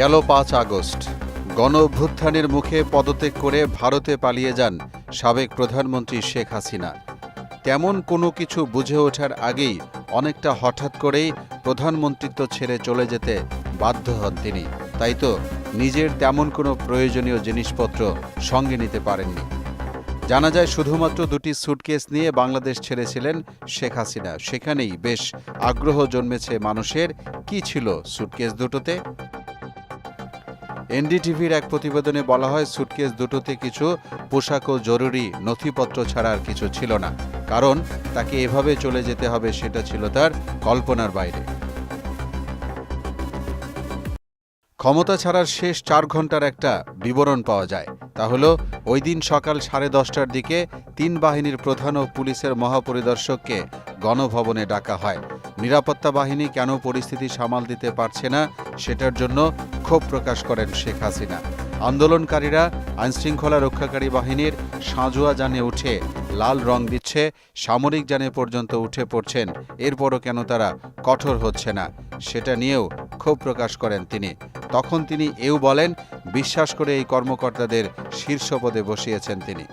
গেল পাঁচ আগস্ট। গণ অভ্যুত্থানের মুখে পদত্যাগ করে ভারতে পালিয়ে যান সাবেক প্রধানমন্ত্রী শেখ হাসিনা। তেমন কোনো কিছু বুঝে ওঠার আগেই অনেকটা হঠাৎ করেই প্রধানমন্ত্রিত্ব ছেড়ে চলে যেতে বাধ্য হন তিনি। তাই তো নিজের তেমন কোনো প্রয়োজনীয় জিনিসপত্র সঙ্গে নিতে পারেননি। জানা যায় শুধুমাত্র দুটি সুটকেস নিয়ে বাংলাদেশ ছেড়েছিলেন শেখ হাসিনা। সেখানেই বেশ আগ্রহ জন্মেছে মানুষের। কি ছিল সুটকেস দুটোতে? এনডিটিভির এক প্রতিবেদনে বলা হয় সুটকেস দুটোতে কিছু পোশাক ও জরুরি নথিপত্র ছাড়া আর কিছু ছিল না। কারণ তাকে এভাবে চলে যেতে হবে, সেটা ছিল তার কল্পনার বাইরে। ক্ষমতা ছাড়ার শেষ চার ঘণ্টার একটা বিবরণ পাওয়া যায়। তা হলো, ওই দিন সকাল সাড়ে দশটার দিকে তিন বাহিনীর প্রধান ও পুলিশের মহাপরিদর্শককে গণভবনে ডাকা হয়। নিরাপত্তা বাহিনী কেন পরিস্থিতি সামাল দিতে পারছে না সেটার জন্য ক্ষোভ প্রকাশ করেন শেখ হাসিনা। আন্দোলনকারীরা আইনশৃঙ্খলা রক্ষাকারী বাহিনীর সাঁজোয়া যানে উঠে লাল রং দিচ্ছে, সামরিক যানে পর্যন্ত উঠে পড়ছেন। এরপরও কেন তারা কঠোর হচ্ছে না সেটা নিয়েও ক্ষোভ প্রকাশ করেন তিনি। তখন তিনি এও বলেন, বিশ্বাস করে এই কর্মকর্তাদের শীর্ষ পদে বসিয়েছেন তিনি।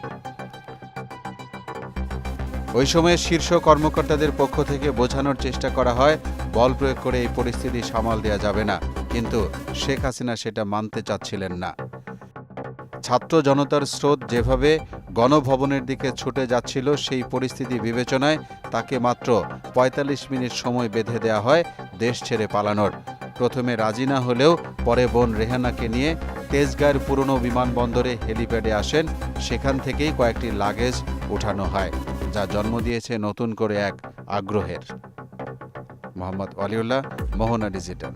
ওই সময়ে শীর্ষ কর্মকর্তাদের পক্ষ থেকে বোঝানোর চেষ্টা করা হয়, বল প্রয়োগ করে এই পরিস্থিতি সামাল দেওয়া যাবে না। কিন্তু শেখ হাসিনা সেটা মানতে চাচ্ছিলেন না। ছাত্র জনতার স্রোত যেভাবে গণভবনের দিকে ছুটে যাচ্ছিল, সেই পরিস্থিতি বিবেচনায় তাকে মাত্র ৪৫ মিনিট সময় বেঁধে দেওয়া হয় দেশ ছেড়ে পালানোর। প্রথমে রাজি না হলেও পরে বোন রেহানাকে নিয়ে তেজগাঁয়ের পুরনো বিমানবন্দরে হেলিপ্যাডে আসেন। সেখান থেকেই কয়েকটি লাগেজ উঠানো হয়। যা জন্ম দিয়েছে নতুন করে এক আগ্রহের। মোহাম্মদ ওয়ালিউল্লাহ মোহনা ডিজিটাল